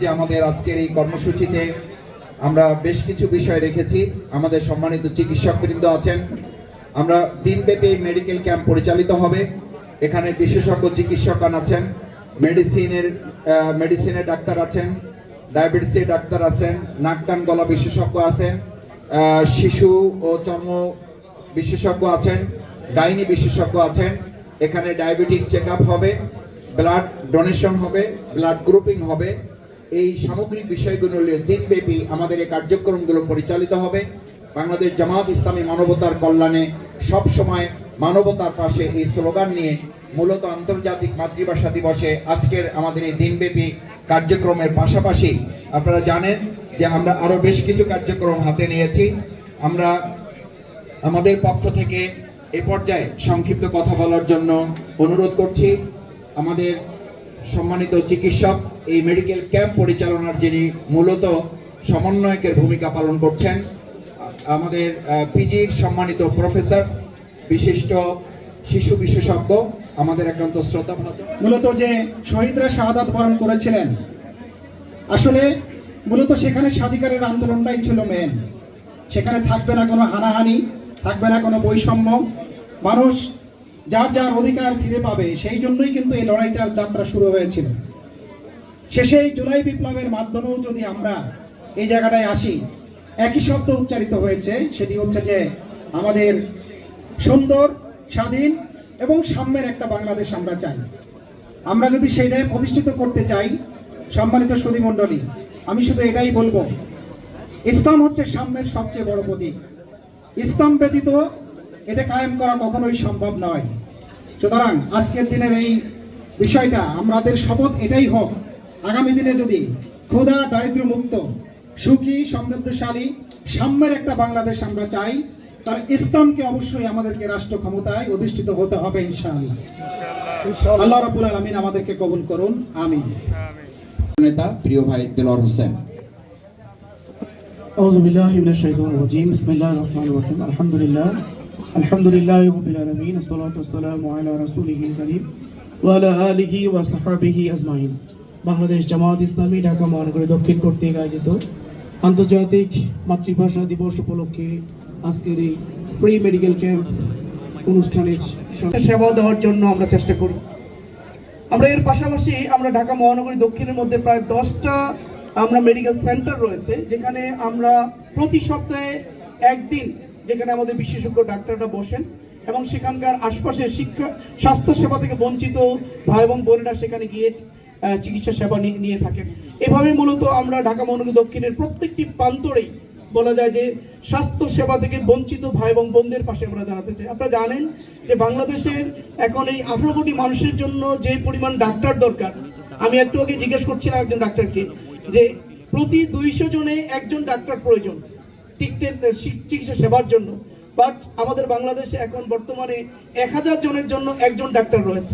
যে আমাদের আজকের এই কর্মসূচিতে আমরা বেশ কিছু বিষয় রেখেছি। আমাদের সম্মানিত চিকিৎসকবৃন্দ আছেন। আমরা দিনব্যাপী মেডিকেল ক্যাম্প পরিচালিত হবে। এখানে বিশেষজ্ঞ চিকিৎসকগণ আছেন। মেডিসিনের মেডিসিনের ডাক্তার আছেন। ডায়াবেটিসের ডাক্তার আছেন। নাক কান গলা বিশেষজ্ঞ আছেন। শিশু ও চর্ম বিশেষজ্ঞ আছেন। গাইনি বিশেষজ্ঞ আছেন। এখানে ডায়াবেটিক চেক হবে। ব্লাড ডোনেশন হবে। ব্লাড গ্রুপিং হবে। এই সামগ্রিক বিষয়গুলো নিয়ে দিনব্যাপী আমাদের এই কার্যক্রমগুলো পরিচালিত হবে। বাংলাদেশ জামাত ইসলামী মানবতার কল্যাণে সব সময় মানবতার পাশে এই স্লোগান নিয়ে মূলত আন্তর্জাতিক মাতৃভাষা দিবসে আজকের আমাদের এই দিনব্যাপী কার্যক্রমের পাশাপাশি আপনারা জানেন যে আমরা আরও বেশ কিছু কার্যক্রম হাতে নিয়েছি। আমরা আমাদের পক্ষ থেকে এ পর্যায়ে সংক্ষিপ্ত কথা বলার জন্য অনুরোধ করছি। আমাদের সম্মানিত চিকিৎসক, এই মেডিকেল ক্যাম্প পরিচালনার যিনি মূলত সমন্বয়কের ভূমিকা পালন করছেন, আমাদের পিজির সম্মানিত প্রফেসর, বিশিষ্ট শিশু বিশেষজ্ঞ, আমাদের একান্ত শ্রদ্ধা মূলত যে শহীদরা শাহাদাত বরণ করেছিলেন, আসলে মূলত সেখানে স্বাধিকারের আন্দোলনটাই ছিল মেন সেখানে থাকবে না কোনো হানাহানি, থাকবে না কোনো বৈষম্য। মানুষ যার যার অধিকার ফিরে পাবে, সেই জন্যই কিন্তু এই লড়াইটার যাত্রা শুরু হয়েছিল। শেষে এই জুলাই বিপ্লবের মাধ্যমেও যদি আমরা এই জায়গাটায় আসি, একই শব্দ উচ্চারিত হয়েছে, সেটি হচ্ছে যে আমাদের সুন্দর, স্বাধীন এবং সাম্যের একটা বাংলাদেশ আমরা চাই। আমরা যদি সেইটাই প্রতিষ্ঠিত করতে চাই, সম্মানিত সুধী মণ্ডলী, আমি শুধু এটাই বলব। ইসলাম হচ্ছে সাম্যের সবচেয়ে বড় প্রতীক। ইসলাম ব্যতীত এটা কায়েম করা কখনোই সম্ভব নয়। সুতরাং আজকের দিনের এই বিষয়টা আমাদের শপথ এটাই হোক। আগামী দিনে যদি ক্ষুধা দারিদ্র মুক্ত সুখী সমৃদ্ধশালী সাম্যের একটা বাংলাদেশ আমরা চাই তার ইসলামকে অবশ্যই আমাদেরকে রাষ্ট্র ক্ষমতায় অধিষ্ঠিত হতে হবে ইনশাআল্লাহ। আল্লাহ রাবুল আলমিন আমাদেরকে কবুল করুন। আমি নেতা প্রিয় ভাই দেলোয়ার হোসেন। الحمد لله الحمد لله رب العالمين الصلاة والسلام على رسوله الكريم وعلى آله وصحبه أجمعين বাংলাদেশ জামাত ইসলামী ঢাকা মহানগরী দক্ষিণ কর্তৃক আয়োজিত আন্তর্জাতিক মাতৃভাষা দিবস উপলক্ষে আজকের এই ফ্রি মেডিকেল ক্যাম্প অনুষ্ঠানের সেবা দেওয়ার জন্য আমরা চেষ্টা করি আমরা এর পাশাপাশি আমরা ঢাকা মহানগরী দক্ষিণের মধ্যে প্রায় দশটা আমরা মেডিকেল সেন্টার রয়েছে যেখানে আমরা প্রতি সপ্তাহে একদিন যেখানে আমাদের বিশেষজ্ঞ ডাক্তাররা বসেন এবং সেখানকার আশপাশের শিক্ষা স্বাস্থ্য সেবা থেকে বঞ্চিত ভাই এবং বোনেরা সেখানে গিয়ে চিকিৎসা সেবা নিয়ে থাকেন। এভাবে মূলত আমরা ঢাকা, মহানগরী দক্ষিণের প্রত্যেকটি প্রান্তরেই বলা যায় যে স্বাস্থ্য সেবা থেকে বঞ্চিত ভাই এবং বোনদের পাশে আমরা দাঁড়াতে চাই। আপনারা জানেন যে বাংলাদেশের এখন এই আঠারো কোটি মানুষের জন্য যে পরিমাণ ডাক্তার দরকার, আমি একটু আগে জিজ্ঞেস করছিলাম একজন ডাক্তারকে যে প্রতি দুইশো জনে একজন ডাক্তার প্রয়োজন। চিকিৎসা সেবার জন্য বাট আমাদের বাংলাদেশে এখন বর্তমানে এক হাজার জনের জন্য একজন ডাক্তার রয়েছে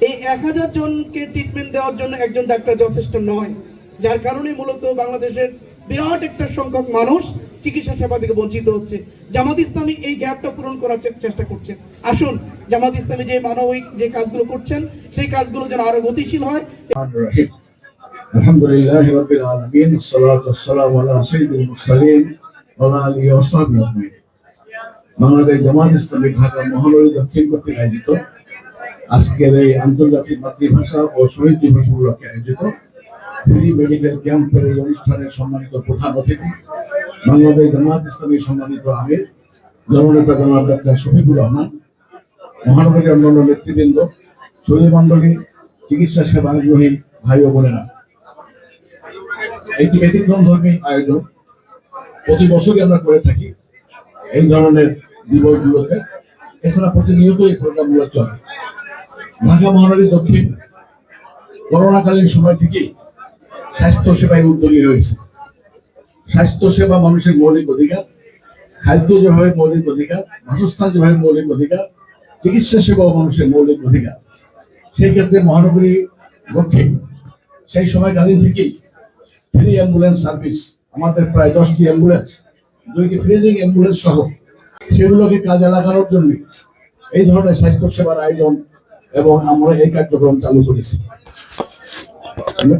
এই এক হাজার জনকে ট্রিটমেন্ট দেওয়ার জন্য একজন ডাক্তার যথেষ্ট নয় যার কারণে মূলত বাংলাদেশের বিরাট একটা সংখ্যক মানুষ চিকিৎসা সেবা থেকে বঞ্চিত হচ্ছে জামাত ইসলামী এই গ্যাপটা পূরণ করার চে- চেষ্টা করছে আসুন জামাত ইসলামী যে মানবিক যে কাজগুলো করছেন সেই কাজগুলো যেন আরো গতিশীল হয় الرحمن الرحيم الحمد لله رب العالمين والصلاة والسلام على سيد المرسلين মৌলানা আলী বাংলাদেশ জামাত ইসলামী ঢাকা মহানগরী দক্ষিণ কর্তৃক আয়োজিত। আজকের এই আন্তর্জাতিক মাতৃভাষা ও শহীদ দিবস উপলক্ষে আয়োজিত। ফ্রি মেডিকেল ক্যাম্পের এই অনুষ্ঠানে সম্মানিত প্রধান অতিথি বাংলাদেশ জামাত ইসলামী সম্মানিত আমির, জননেতা জনাব ডাক্তার শফিকুর রহমান, মহানগরীর অন্যান্য নেতৃবৃন্দ, শহীদ মণ্ডলী, চিকিৎসা সেবা আগ্রহী ভাই ও বোনেরা। একটি ব্যতিক্রম ধর্মী আয়োজন প্রতি বছরই আমরা করে থাকি এই ধরনের দিবসগুলোতে এছাড়া প্রতিনিয়ত এই প্রোগ্রামগুলো চলে। ঢাকা মহানগরী দক্ষিণ করোনাকালীন সময় থেকেই স্বাস্থ্য সেবায় উদ্যোগী হয়েছে। স্বাস্থ্য সেবা মানুষের মৌলিক অধিকার, খাদ্য যেভাবে মৌলিক অধিকার, বাসস্থান যেভাবে মৌলিক অধিকার, চিকিৎসা সেবাও মানুষের মৌলিক অধিকার। সেই ক্ষেত্রে মহানগরী দক্ষিণ সেই সময়কালীন থেকেই ফ্রি অ্যাম্বুলেন্স সার্ভিস আমাদের প্রায় দশটি অ্যাম্বুলেন্স দুইটি ফ্রিজিং অ্যাম্বুলেন্স সহ। সেগুলোকে কাজে লাগানোর জন্য এই ধরনের স্বাস্থ্য সেবার আয়োজন এবং আমরা এই কার্যক্রম চালু করেছি।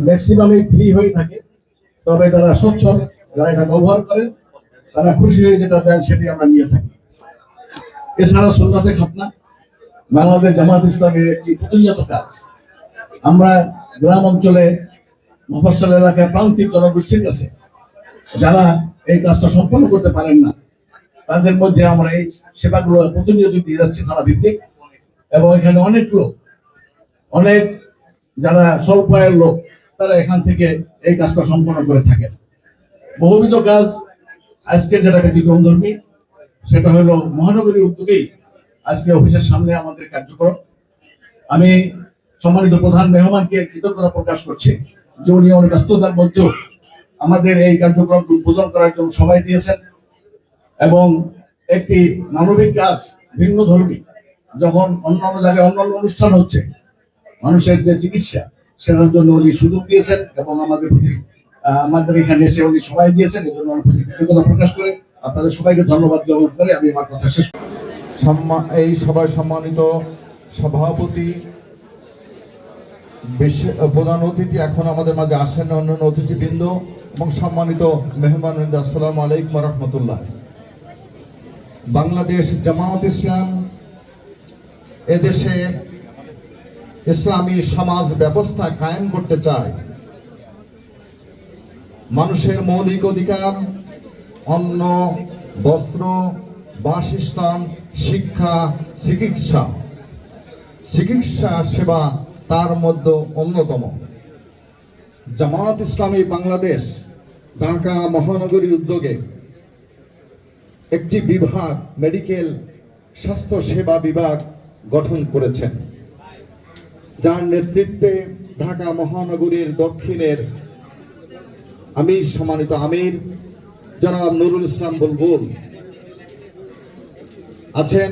ম্যাক্সিমামই ফ্রি হয়ে থাকে, তবে যারা সচ্ছল যারা এটা ব্যবহার করেন, তারা খুশি হয়ে যেটা দেন সেটি আমরা নিয়ে থাকি। এছাড়া সন্ধ্যাতে খাতনা, বাংলাদেশ জামাত ইসলামের একটি প্রতিনিয়ত কাজ। আমরা গ্রাম অঞ্চলে মফস্বল এলাকায় প্রান্তিক জনগোষ্ঠীর কাছে যারা এই কাজটা সম্পন্ন করতে পারেন না, তাদের মধ্যে আমরা এই সেবাগুলো প্রতিনিয়ত দিয়ে যাচ্ছি তারা ভিত্তিক। এবং এখানে অনেক লোক, অনেক যারা স্বল্প আয়ের লোক, তারা এখান থেকে এই কাজটা সম্পন্ন করে থাকেন। বহুবিধ কাজ আজকে যেটা ব্যতিক্রম ধর্মী, সেটা হলো মহানগরীর উদ্যোগেই আজকে অফিসের সামনে আমাদের কার্যক্রম। আমি সম্মানিত প্রধান মেহমানকে কৃতজ্ঞতা প্রকাশ করছি। যে উনি অনেক ব্যস্ততার মধ্যেও আমাদের এই কার্যক্রম উদ্বোধন করার জন্য সবাই দিয়েছেন। এবং একটি মানবিক কাজ, ভিন্ন ধর্মী, যখন অন্যান্য জায়গায় অন্যান্য অনুষ্ঠান হচ্ছে, মানুষের যে চিকিৎসা, সেটার জন্য উনি সুযোগ দিয়েছেন এবং আমাদের আমাদের এখানে এসে উনি সময় দিয়েছেন এই জন্য কৃতজ্ঞতা প্রকাশ করে। আপনাদের সবাইকে ধন্যবাদ জ্ঞাপন করে আমি আমার কথা শেষ। এই সভায় সম্মানিত সভাপতি বিশেষ প্রধান অতিথি এখন আমাদের মাঝে আসেন অন্যান্য অতিথিবৃন্দ। এবং সম্মানিত মেহমান আসসালামু আলাইকুম রহমতুল্লাহ। বাংলাদেশ জামায়াত ইসলাম এদেশে ইসলামী সমাজ ব্যবস্থা কায়েম করতে চায়। মানুষের মৌলিক অধিকার, অন্ন, বস্ত্র, বাসস্থান, শিক্ষা, চিকিৎসা। চিকিৎসা সেবা তার মধ্যে অন্যতম। জামাত ইসলামী বাংলাদেশ ঢাকা মহানগরী উদ্যোগে একটি বিভাগ, মেডিকেল স্বাস্থ্য সেবা বিভাগ গঠন করেছেন। যার নেতৃত্বে ঢাকা মহানগরীর দক্ষিণের আমির সম্মানিত আমির জনাব নুরুল ইসলাম বুলবুল আছেন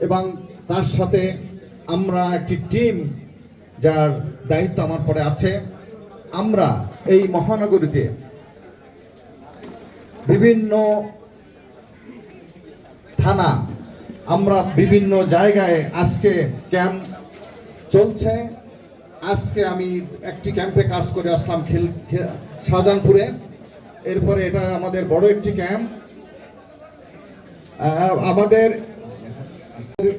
এবং তার সাথে আমরা একটি টিম যার দায়িত্ব আমার পরে আছে। আমরা এই মহানগরীতে বিভিন্ন থানা, আমরা বিভিন্ন জায়গায় আজকে ক্যাম্প চলছে। আজকে আমি একটি ক্যাম্পে কাজ করে আসলাম খিল শাহজাহানপুরে। এরপরে এটা আমাদের বড় একটি ক্যাম্প। আমাদের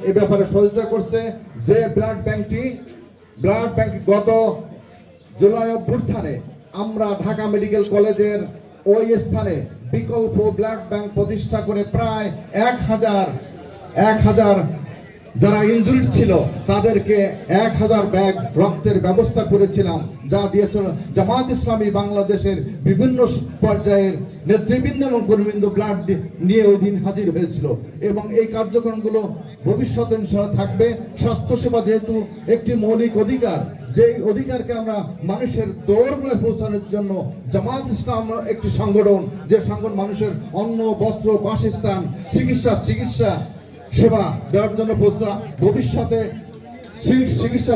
এ ব্যাপারে সহযোগিতা করছে যে ব্লাড ব্যাংকটি ব্লাড ব্যাংক গত জুলাই অভ্যুত্থানে আমরা ঢাকা মেডিকেল কলেজের ওই স্থানে বিকল্প ব্লাড ব্যাংক প্রতিষ্ঠা করে প্রায় এক হাজার এক হাজার যারা ইনজুরিড ছিল, তাদেরকে এক হাজার ব্যাগ রক্তের ব্যবস্থা করেছিলাম, যা দিয়েছিল জামাত ইসলামী বাংলাদেশের বিভিন্ন পর্যায়ের নেতৃবৃন্দ এবং কর্মীবৃন্দ ব্লাড নিয়ে ওই দিন হাজির হয়েছিল। এবং এই কার্যক্রমগুলো ভবিষ্যতে থাকবে। স্বাস্থ্যসেবা যেহেতু একটি মৌলিক অধিকার যে অধিকারকে আমরা মানুষের দৌড়গুলো পৌঁছানোর জন্য জামাত ইসলাম একটি সংগঠন, যে সংগঠন মানুষের অন্ন, বস্ত্র, বাসস্থান, চিকিৎসা চিকিৎসা, সেবা দেওয়ার জন্য প্রস্তাব ভবিষ্যতে চিকিৎসা